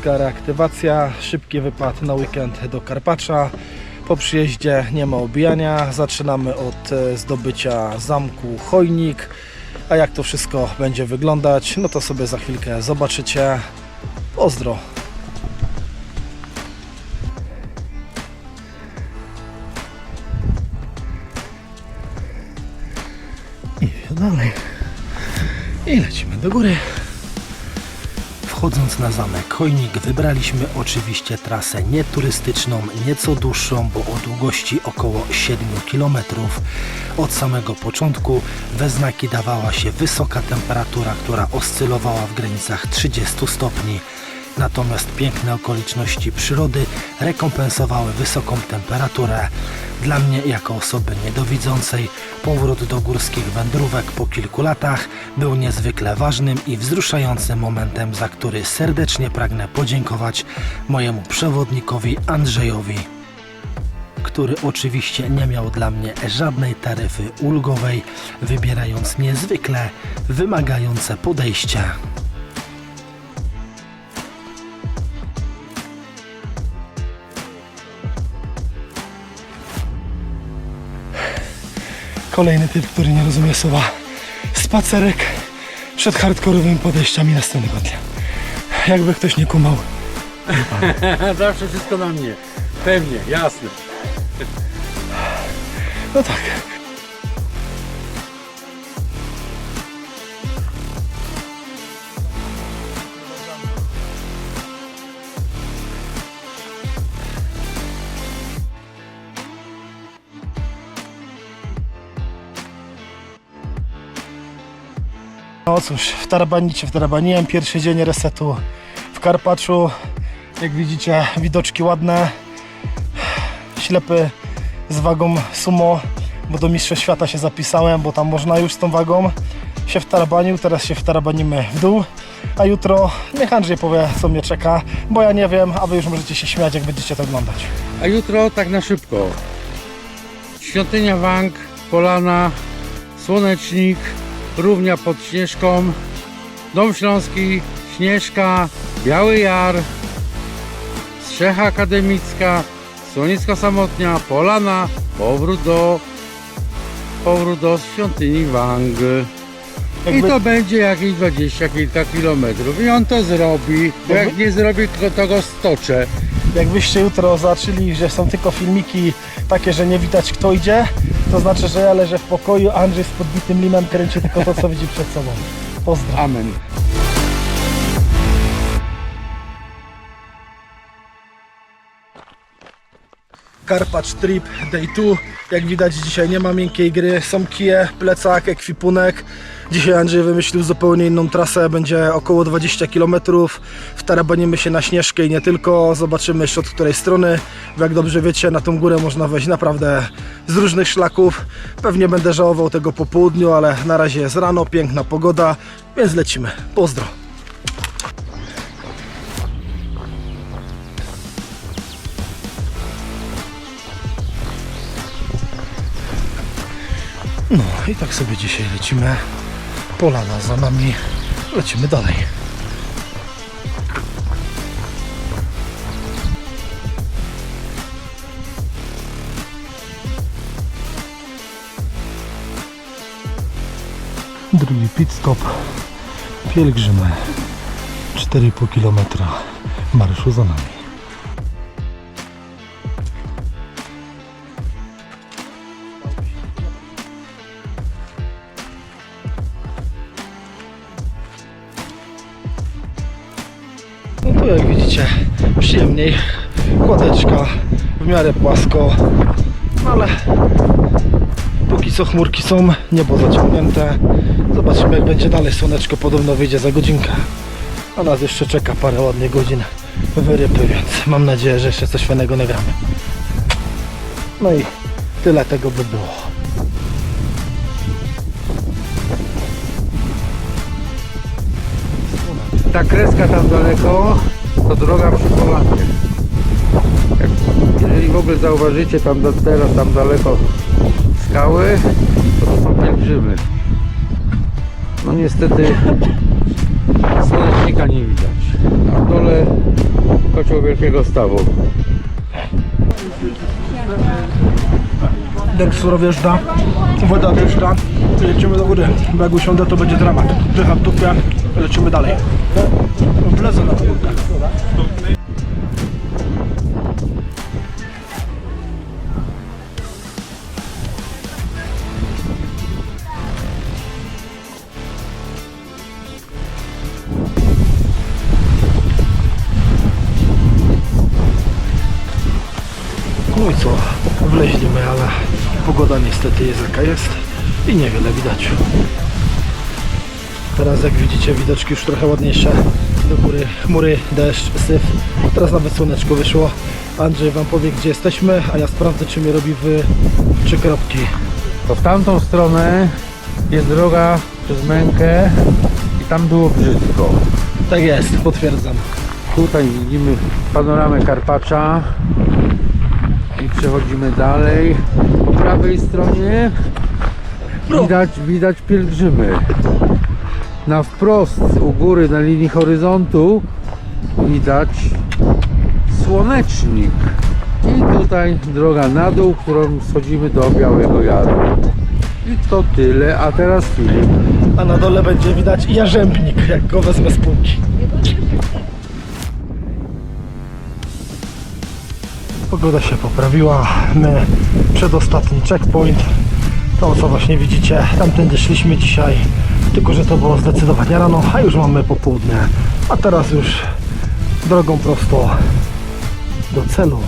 Górska reaktywacja, szybki wypad na weekend do Karpacza. Po przyjeździe nie ma obijania. Zaczynamy od e, zdobycia zamku Chojnik. A jak to wszystko będzie wyglądać, no to sobie za chwilkę zobaczycie. Pozdro! I dalej. I lecimy do góry. Wchodząc na zamek Chojnik wybraliśmy oczywiście trasę nieturystyczną, nieco dłuższą, bo o długości około 7 km. Od samego początku we znaki dawała się wysoka temperatura, która oscylowała w granicach 30 stopni. Natomiast piękne okoliczności przyrody rekompensowały wysoką temperaturę. Dla mnie, jako osoby niedowidzącej, powrót do górskich wędrówek po kilku latach był niezwykle ważnym i wzruszającym momentem, za który serdecznie pragnę podziękować mojemu przewodnikowi Andrzejowi który oczywiście nie miał dla mnie żadnej taryfy ulgowej, wybierając niezwykle wymagające podejście. Kolejny typ, który nie rozumie słowa spacerek przed hardkorowymi podejściami następnego dnia. Jakby ktoś nie kumał. Zawsze wszystko na mnie. Pewnie, jasne. No tak. No cóż, w Tarabanicie, w Tarabaniłem pierwszy dzień resetu w Karpaczu. Jak widzicie, widoczki ładne. Ślepy z wagą sumo, bo do Mistrzostw Świata się zapisałem, bo tam można już z tą wagą się wtarabanił, teraz się wtarabanimy w dół, a jutro niech Andrzej powie, co mnie czeka, bo ja nie wiem, a wy już możecie się śmiać, jak będziecie to oglądać. A jutro tak na szybko. Świątynia Wang, Polana, Słonecznik, Równia pod Śnieżką, Dom Śląski, Śnieżka, Biały Jar, Strzecha Akademicka, Słonicka Samotnia, Polana, powrót do powrót do świątyni Wang. I to będzie jakieś dwadzieścia kilka kilometrów. I on to zrobi. Bo jak nie zrobi, to, to go stoczę. Jakbyście jutro zobaczyli, że są tylko filmiki takie, że nie widać kto idzie, to znaczy, że ja leżę w pokoju, Andrzej z podbitym linem kręci tylko to, co widzi przed sobą. Pozdro. Amen. Karpacz Trip Day 2. Jak widać dzisiaj nie ma miękkiej gry, są kije, plecak, ekwipunek. Dzisiaj Andrzej wymyślił zupełnie inną trasę, będzie około 20 km. Wtarabanimy się na Śnieżkę i nie tylko, zobaczymy jeszcze od której strony. Bo jak dobrze wiecie, na tą górę można wejść naprawdę z różnych szlaków. Pewnie będę żałował tego po południu, ale na razie jest rano, piękna pogoda, więc lecimy. Pozdro! No i tak sobie dzisiaj lecimy. Polana za nami. Lecimy dalej. Drugi pit stop. Pielgrzymy. 4,5 km marszu za nami. No tu jak widzicie przyjemniej, kładeczka w miarę płasko, ale póki co chmurki są, niebo zaciągnięte. Zobaczymy jak będzie dalej, słoneczko podobno wyjdzie za godzinkę. A nas jeszcze czeka parę ładnych godzin wyrypy, więc mam nadzieję, że jeszcze coś fajnego nagramy. No i tyle tego by było. Ta kreska tam daleko, to droga przy Polanie. Jeżeli w ogóle zauważycie tam do, teraz tam daleko skały, to, to są pielgrzymy. No niestety słonecznika nie widać. a w dole kocioł Wielkiego Stawu. Dextro wjeżdża, woda wjeżdża, lecimy do góry, bo jak usiądę to będzie dramat. Dycha w dupie, lecimy dalej. Co, wleźliśmy, ale pogoda niestety jest jaka jest i niewiele widać. Teraz jak widzicie widoczki już trochę ładniejsze. Do góry chmury, deszcz, syf. Teraz nawet słoneczko wyszło. Andrzej wam powie gdzie jesteśmy, a ja sprawdzę czy mi robi w trzy kropki. To w tamtą stronę jest droga przez Mękę i tam było brzydko. Tak jest, potwierdzam. Tutaj widzimy panoramę Karpacza i przechodzimy dalej. Po prawej stronie widać, widać pielgrzymy. Na wprost u góry na linii horyzontu widać słonecznik. I tutaj droga na dół, którą schodzimy do Białego Jaru. I to tyle, a teraz Filip. A na dole będzie widać jarzębnik, jak go wezmę z półki. Pogoda się poprawiła. My przedostatni checkpoint. To co właśnie widzicie, tamtędy szliśmy dzisiaj. Tylko, że to było zdecydowanie rano, a już mamy popołudnie. A teraz już drogą prosto do celu.